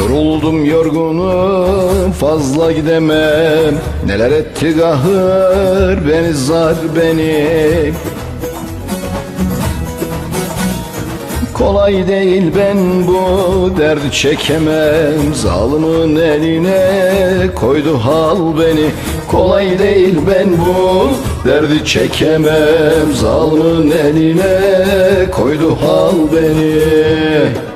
Yoruldum yorgunum fazla gidemem. Neler etti kahır beni zar beni. Kolay değil ben bu derdi çekemem. Zalimin eline koydu hal beni. Kolay değil ben bu derdi çekemem. Zalimin eline koydu hal beni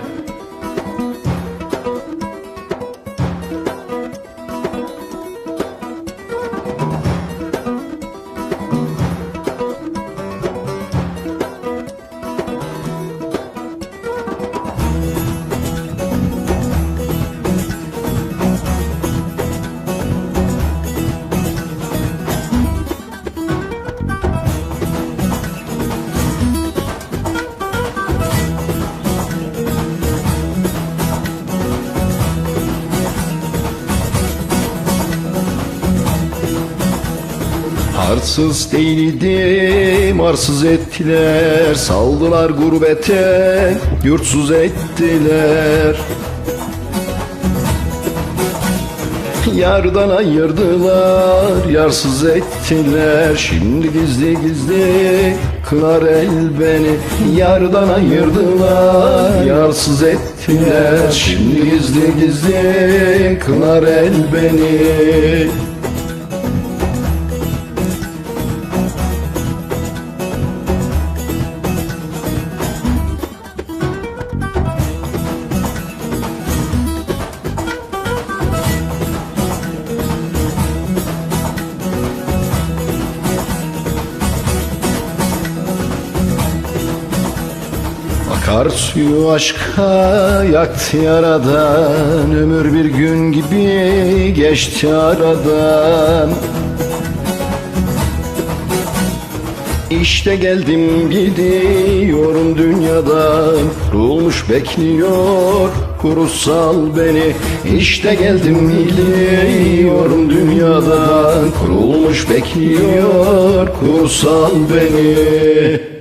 Arsız değildim, arsız ettiler. Saldılar gurbete, yurtsuz ettiler. Yardan ayırdılar, yarsız ettiler. Şimdi gizli gizli kınar el beni. Yardan ayırdılar, yarsız ettiler. Şimdi gizli gizli kınar el beni Akar suyu aşka yaktı yaradan Ömür bir gün gibi geçti aradan. İşte geldim gidiyorum dünyadan Kurulmuş bekliyor kurusal beni. İşte geldim gidiyorum dünyadan Kurulmuş bekliyor kurusal beni